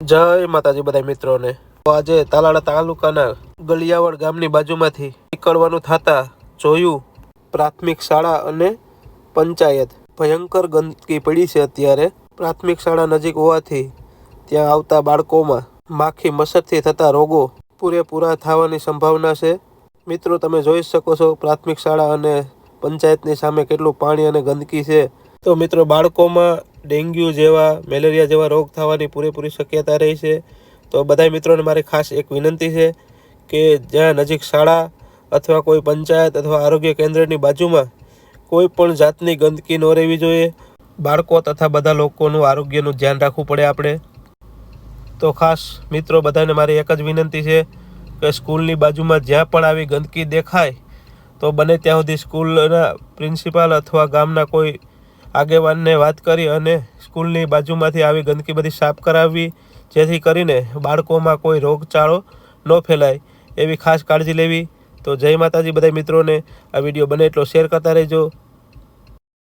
જય માતાજી બધા મિત્રોને. આજે તાલાળા તાલુકાના ગલિયાવડ ગામની બાજુમાંથી નીકળવાનું થતા જોયું પ્રાથમિક શાળા અને પંચાયત. ભયંકર ગંદકી પડી છે અત્યારે. પ્રાથમિક શાળા નજીક હોવાથી ત્યાં આવતા બાળકોમાં માખી મચ્છરથી થતા રોગો પૂરેપૂરા થવાની સંભાવના છે. મિત્રો, તમે જોઈ શકો છો પ્રાથમિક શાળા અને પંચાયતની સામે કેટલું પાણી અને ગંદકી છે. તો મિત્રો, બાળકોમાં ડેન્ગ્યુ જેવા, મેલેરિયા જેવા રોગ થવાની પૂરેપૂરી શક્યતા રહી છે. તો બધા મિત્રોને મારી ખાસ એક વિનંતી છે કે જ્યાં નજીક શાળા અથવા કોઈ પંચાયત અથવા આરોગ્ય કેન્દ્રની બાજુમાં કોઈ પણ જાતની ગંદકી ન રહેવી જોઈએ. બાળકો તથા બધા લોકોનું આરોગ્યનું ધ્યાન રાખવું પડે આપણે. તો ખાસ મિત્રો બધાને મારી એક જ વિનંતી છે કે સ્કૂલની બાજુમાં જ્યાં પણ આવી ગંદકી દેખાય, તો બને ત્યાં સુધી સ્કૂલના પ્રિન્સિપાલ અથવા ગામના કોઈ આગેવાનને વાત કરી અને સ્કૂલની બાજુમાંથી આવી ગંદકી બધી સાફ કરાવવી જેથી કરીને બાળકોમાં કોઈ રોગચાળો ન ફેલાય એવી ખાસ કાળજી લેવી. તો જય માતાજી બધા મિત્રોને આ વીડિયો બને એટલો શેર કરતા રહેજો.